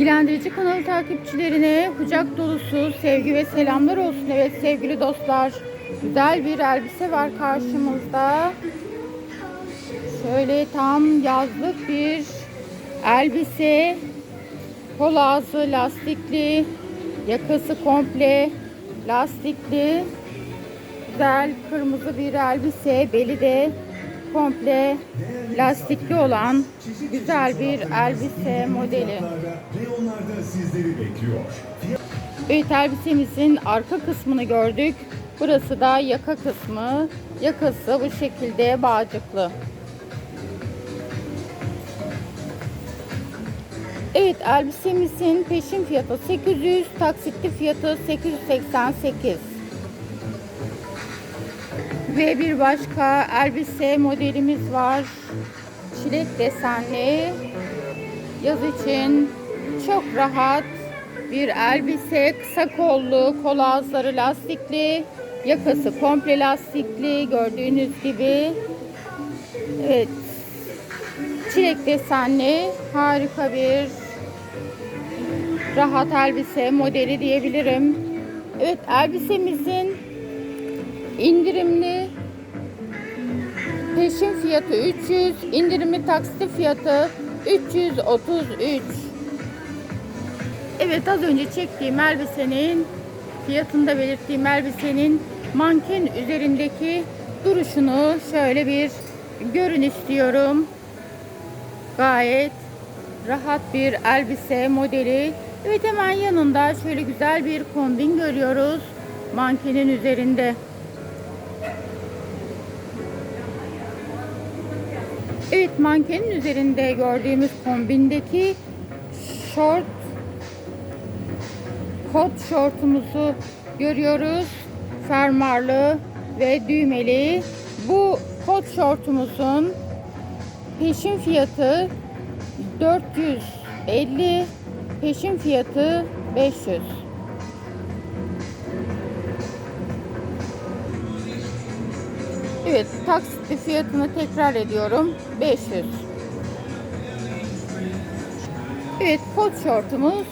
Bilendirici kanalı takipçilerine kucak dolusu sevgi ve selamlar olsun. Evet sevgili dostlar güzel bir elbise var karşımızda. Şöyle tam yazlık bir elbise. Kol ağzı lastikli, yakası komple lastikli. Güzel kırmızı bir elbise, beli de komple lastikli olan güzel bir elbise modeli. Evet elbisemizin arka kısmını gördük. Burası da yaka kısmı. Yakası bu şekilde bağcıklı. Evet elbisemizin peşin fiyatı 800, taksitli fiyatı 888. Ve bir başka elbise modelimiz var. Çilek desenli. Yaz için çok rahat bir elbise. Kısa kollu, kol ağızları lastikli. Yakası komple lastikli. Gördüğünüz gibi. Evet. Çilek desenli. Harika bir rahat elbise modeli diyebilirim. Evet elbisemizin indirimli peşin fiyatı 300, indirimli taksitli fiyatı 333. Evet az önce çektiğim elbisenin fiyatında belirttiğim elbisenin manken üzerindeki duruşunu şöyle bir görün istiyorum. Gayet rahat bir elbise modeli. Evet hemen yanında şöyle güzel bir kombin görüyoruz mankenin üzerinde. Evet mankenin üzerinde gördüğümüz kombindeki şort kot şortumuzu görüyoruz. Fermuarlı ve düğmeli. Bu kot şortumuzun peşin fiyatı 450, peşin fiyatı 500. Evet, taksitli fiyatını tekrar ediyorum. 500. Evet, kot şortumuz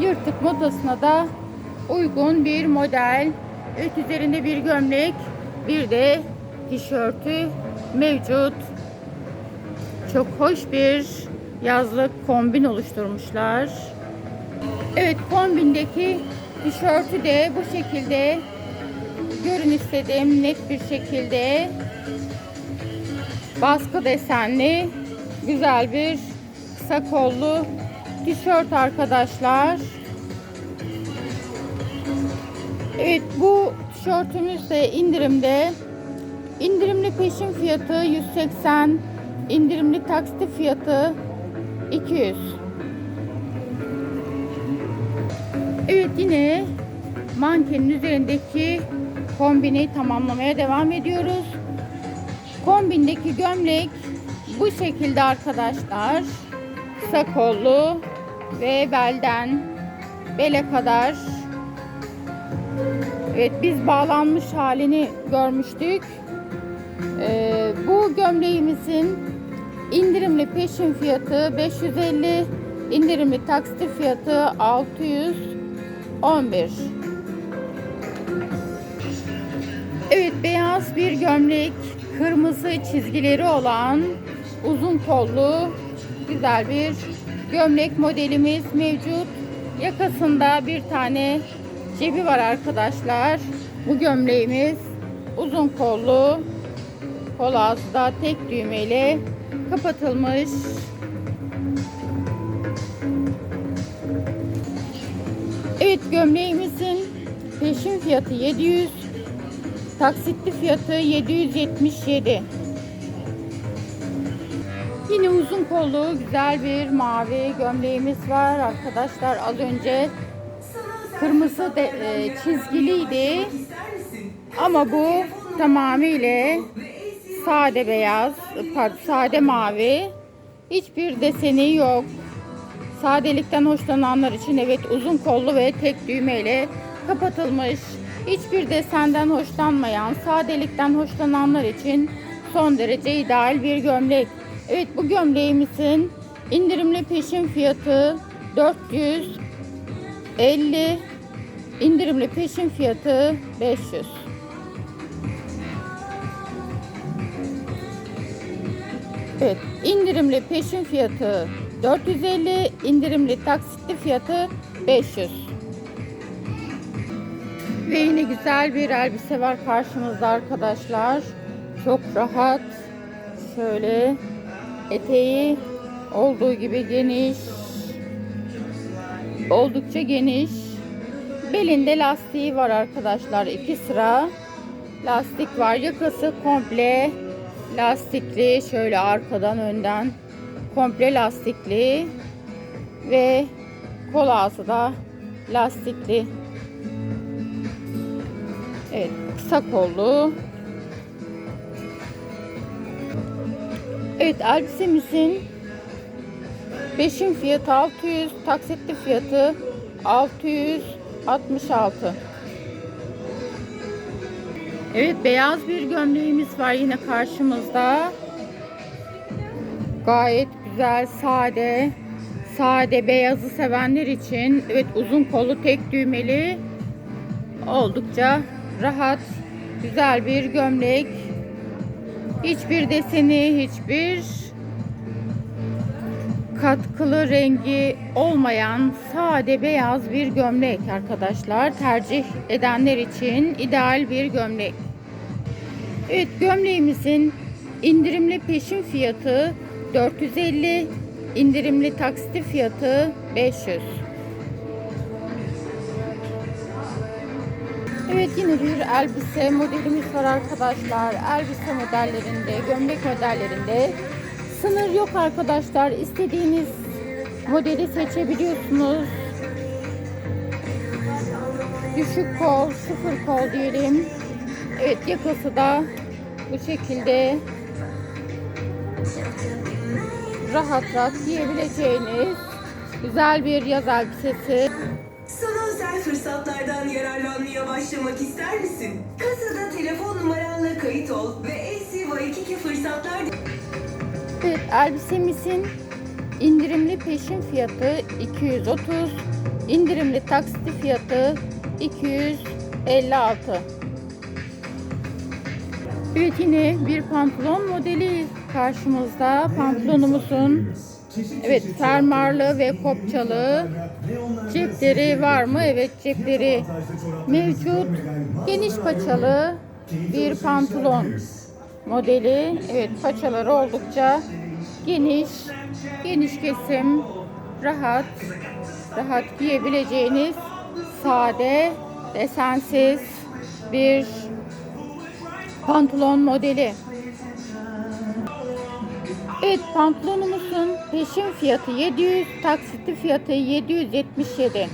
yırtık modasına da uygun bir model. Evet, üzerinde bir gömlek, bir de tişörtü mevcut. Çok hoş bir yazlık kombin oluşturmuşlar. Evet, kombindeki tişörtü de bu şekilde görün istedim net bir şekilde baskı desenli güzel bir kısa kollu tişört arkadaşlar. Evet bu tişörtümüz de indirimde. İndirimli peşin fiyatı 180, indirimli taksit fiyatı 200. Evet yine mankenin üzerindeki kombini tamamlamaya devam ediyoruz. Kombindeki gömlek bu şekilde arkadaşlar. Kısa kollu ve belden bele kadar. Evet biz bağlanmış halini görmüştük. Ee, bu gömleğimizin indirimli peşin fiyatı 550, indirimli taksit fiyatı 611. Evet beyaz bir gömlek, kırmızı çizgileri olan uzun kollu güzel bir gömlek modelimiz mevcut. Yakasında bir tane cebi var arkadaşlar. Bu gömleğimiz uzun kollu. Kol ağzı da tek düğmeyle kapatılmış. Evet gömleğimizin peşin fiyatı 700 Taksitli fiyatı 777. Yine uzun kollu güzel bir mavi gömleğimiz var arkadaşlar. Az önce kırmızı de, e, çizgiliydi. Ama bu tamamıyla sade beyaz, pardon sade mavi. Hiçbir deseni yok. Sadelikten hoşlananlar için evet uzun kollu ve tek düğmeyle kapatılmış. Hiçbir desenden hoşlanmayan, sadelikten hoşlananlar için son derece ideal bir gömlek. Evet bu gömleğimizin indirimli peşin fiyatı 450 indirimli peşin fiyatı 500. Evet, indirimli peşin fiyatı 450, indirimli taksitli fiyatı 500. Ve yine güzel bir elbise var karşımızda arkadaşlar. Çok rahat. Şöyle eteği olduğu gibi geniş. Oldukça geniş. Belinde lastiği var arkadaşlar. iki sıra lastik var. Yakası komple lastikli. Şöyle arkadan önden komple lastikli. Ve kol ağzı da lastikli. Evet, kısa kollu. Evet, elbisemizin peşin fiyatı 600, taksitli fiyatı 666. Evet, beyaz bir gömleğimiz var yine karşımızda. Gayet güzel, sade. Sade beyazı sevenler için evet uzun kollu tek düğmeli oldukça rahat, güzel bir gömlek. Hiçbir deseni, hiçbir katkılı rengi olmayan sade beyaz bir gömlek arkadaşlar. Tercih edenler için ideal bir gömlek. Evet gömleğimizin indirimli peşin fiyatı 450, indirimli taksitli fiyatı 500. Evet yine bir elbise modelimiz var arkadaşlar. Elbise modellerinde, gömlek modellerinde sınır yok arkadaşlar. İstediğiniz modeli seçebiliyorsunuz. Düşük kol, sıfır kol diyelim. Evet yakası da bu şekilde rahat rahat giyebileceğiniz güzel bir yaz elbisesi. Sana özel fırsatlardan yararlanmaya başlamak ister misin? Kasada telefon numaranla kayıt ol ve LCY2 fırsatlar Evet, elbisemizin indirimli peşin fiyatı 230, indirimli taksitli fiyatı 256. Evet yine bir pantolon modeli karşımızda. Pantolonumuzun evet fermuarlı ve kopçalı cepleri var mı? Evet cepleri mevcut. Geniş paçalı bir pantolon modeli. Evet paçaları oldukça geniş, geniş kesim, rahat, rahat giyebileceğiniz sade, desensiz bir pantolon modeli. Evet pantolonumuzun peşin fiyatı 700, taksitli fiyatı 777.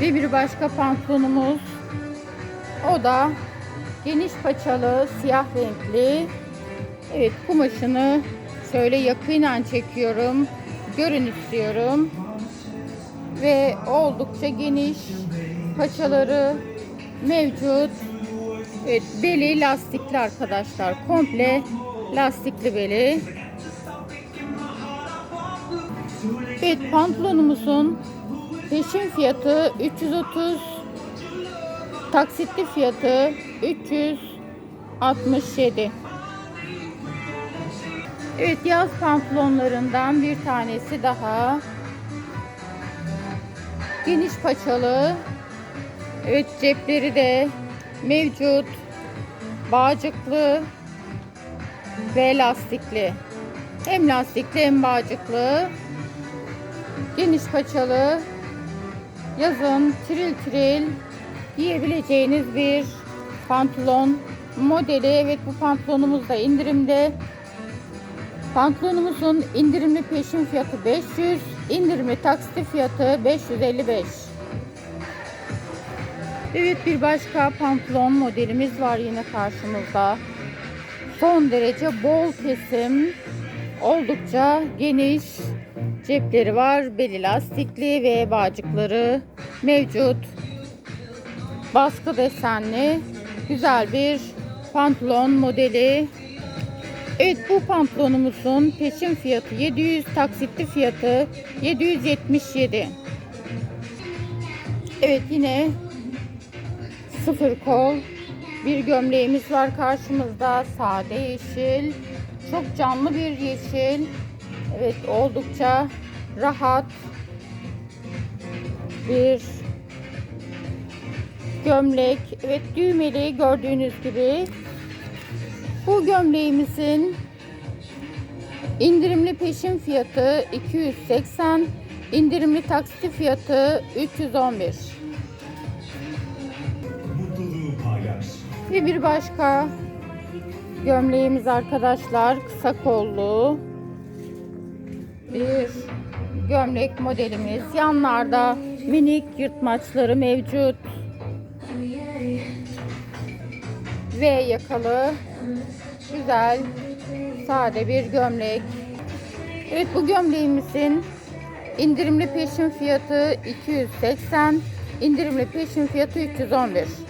Ve bir başka pantolonumuz o da geniş paçalı, siyah renkli. Evet kumaşını şöyle yakından çekiyorum. Görün istiyorum. Ve oldukça geniş paçaları mevcut. Evet beli lastikli arkadaşlar. Komple lastikli beli. Evet pantolonumuzun peşin fiyatı 330 taksitli fiyatı 367 Evet yaz pantolonlarından bir tanesi daha. Geniş paçalı. Evet cepleri de mevcut. Bağcıklı ve lastikli hem lastikli hem bağcıklı geniş paçalı yazın tril tril giyebileceğiniz bir pantolon modeli. Evet bu pantolonumuz da indirimde. Pantolonumuzun indirimli peşin fiyatı 500, indirimli taksitli fiyatı 555. Evet bir başka pantolon modelimiz var yine karşımızda. Son derece bol kesim, oldukça geniş cepleri var. Beli lastikli ve bağcıkları mevcut. Baskı desenli güzel bir pantolon modeli. Evet bu pantolonumuzun peşin fiyatı 700, taksitli fiyatı 777. Evet yine sıfır kol bir gömleğimiz var karşımızda. Sade yeşil. Çok canlı bir yeşil. Evet oldukça rahat bir gömlek. Evet düğmeli gördüğünüz gibi. Bu gömleğimizin indirimli peşin fiyatı 280, indirimli taksitli fiyatı 311. Ve bir başka gömleğimiz arkadaşlar kısa kollu bir gömlek modelimiz. Yanlarda minik yırtmaçları mevcut. V yakalı güzel sade bir gömlek. Evet bu gömleğimizin indirimli peşin fiyatı 280, indirimli peşin fiyatı 311.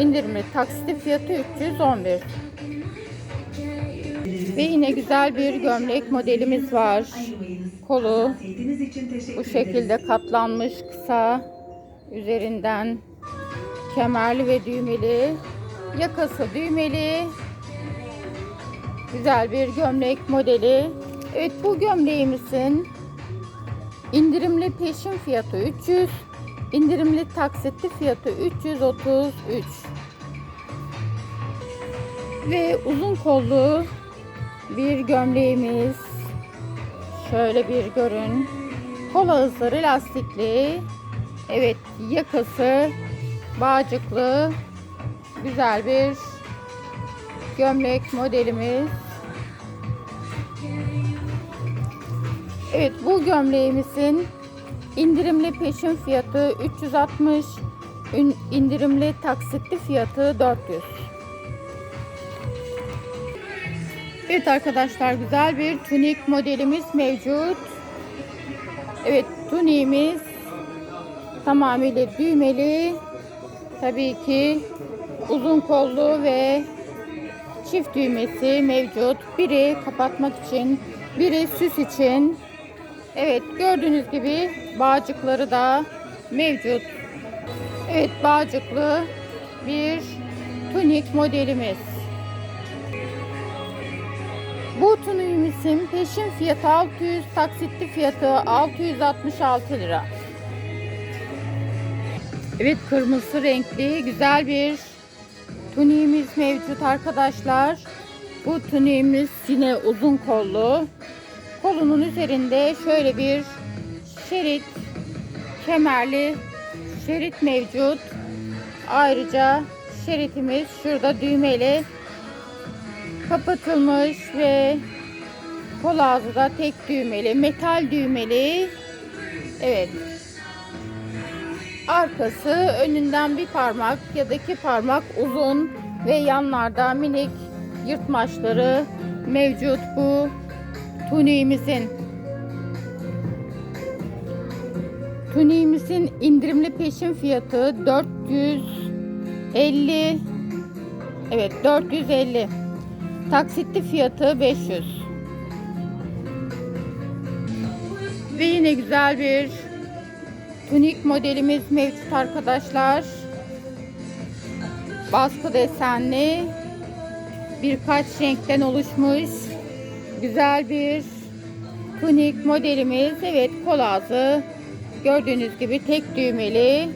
İndirimli taksitli fiyatı 311. Ve yine güzel bir gömlek modelimiz var. Kolu bu şekilde katlanmış kısa üzerinden kemerli ve düğmeli yakası düğmeli güzel bir gömlek modeli. Evet bu gömleğimizin indirimli peşin fiyatı 300 indirimli taksitli fiyatı 333 ve uzun kollu bir gömleğimiz. Şöyle bir görün. Kol ağızları lastikli. Evet yakası bağcıklı. Güzel bir gömlek modelimiz. Evet bu gömleğimizin indirimli peşin fiyatı 360 ün- indirimli taksitli fiyatı 400 Evet arkadaşlar güzel bir tunik modelimiz mevcut. Evet tuniğimiz tamamıyla düğmeli. Tabii ki uzun kollu ve çift düğmesi mevcut. Biri kapatmak için, biri süs için. Evet gördüğünüz gibi bağcıkları da mevcut. Evet bağcıklı bir tunik modelimiz. Bu tuniğimizin peşin fiyatı 600, taksitli fiyatı 666 lira. Evet kırmızı renkli güzel bir tuniğimiz mevcut arkadaşlar. Bu tuniğimiz yine uzun kollu. Kolunun üzerinde şöyle bir şerit kemerli şerit mevcut. Ayrıca şeritimiz şurada düğmeli kapatılmış ve kol ağzı da tek düğmeli, metal düğmeli. Evet. Arkası önünden bir parmak ya da iki parmak uzun ve yanlarda minik yırtmaçları mevcut bu tuniğimizin. Tuniğimizin indirimli peşin fiyatı 450 Evet 450 Taksitli fiyatı 500 Ve yine güzel bir tunik modelimiz mevcut arkadaşlar. Baskı desenli birkaç renkten oluşmuş güzel bir tunik modelimiz. Evet kol gördüğünüz gibi tek düğmeli.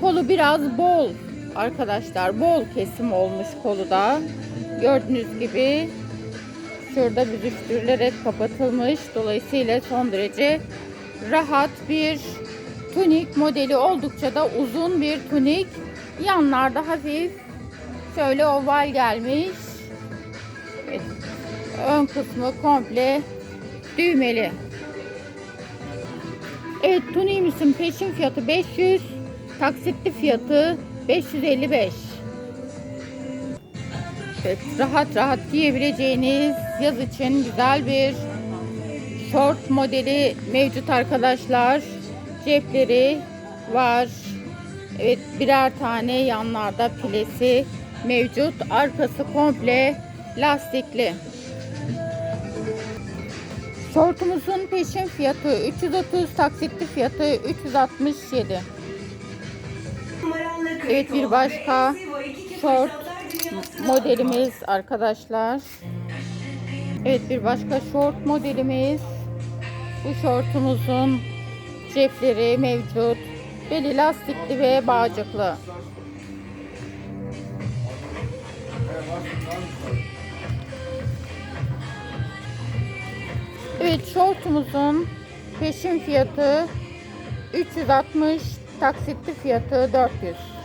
Kolu biraz bol arkadaşlar. Bol kesim olmuş kolu da. Gördüğünüz gibi şurada büzüştürülerek kapatılmış. Dolayısıyla son derece rahat bir tunik modeli oldukça da uzun bir tunik. Yanlarda hafif şöyle oval gelmiş. Ön kısmı komple düğmeli. Evet tuniğimizin peşin fiyatı 500, taksitli fiyatı 555. Evet, rahat rahat giyebileceğiniz yaz için güzel bir short modeli mevcut arkadaşlar. Cepleri var. Evet birer tane yanlarda pilesi mevcut. Arkası komple lastikli. Şortumuzun peşin fiyatı 330, taksitli fiyatı 367. Numaranla kayıt Evet, bir başka ve LC Way2K Short Fırsatlar Dünyası'na modelimiz arkadaşlar. Evet bir başka short modelimiz. Bu şortumuzun cepleri mevcut. Beli lastikli ve bağcıklı. Evet şortumuzun peşin fiyatı 360, taksitli fiyatı 400.